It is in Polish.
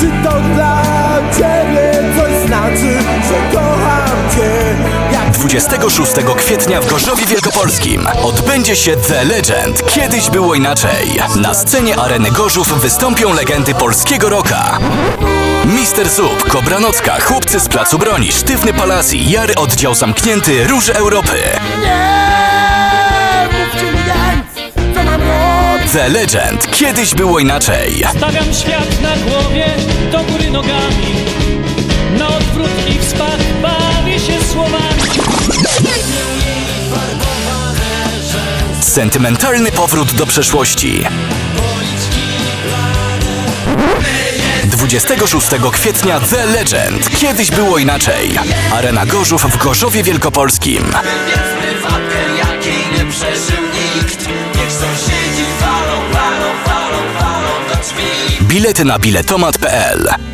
Czy to dla ciebie coś znaczy, że kocham cię jak 26 kwietnia w Gorzowie Wielkopolskim odbędzie się The Legend. Kiedyś było inaczej. Na scenie Areny Gorzów wystąpią legendy polskiego rocka. Mister Zup, Kobra Nocka, Chłopcy z Placu Broni, Sztywny Palazzi, Jary Oddział Zamknięty, Róże Europy. The Legend. Kiedyś było inaczej. Stawiam świat na głowie, do góry nogami Na odwrót i w spad bawię się słowami Sentymentalny powrót do przeszłości. 26 kwietnia The Legend. Kiedyś było inaczej. Arena Gorzów w Gorzowie Wielkopolskim. Bilety na biletomat.pl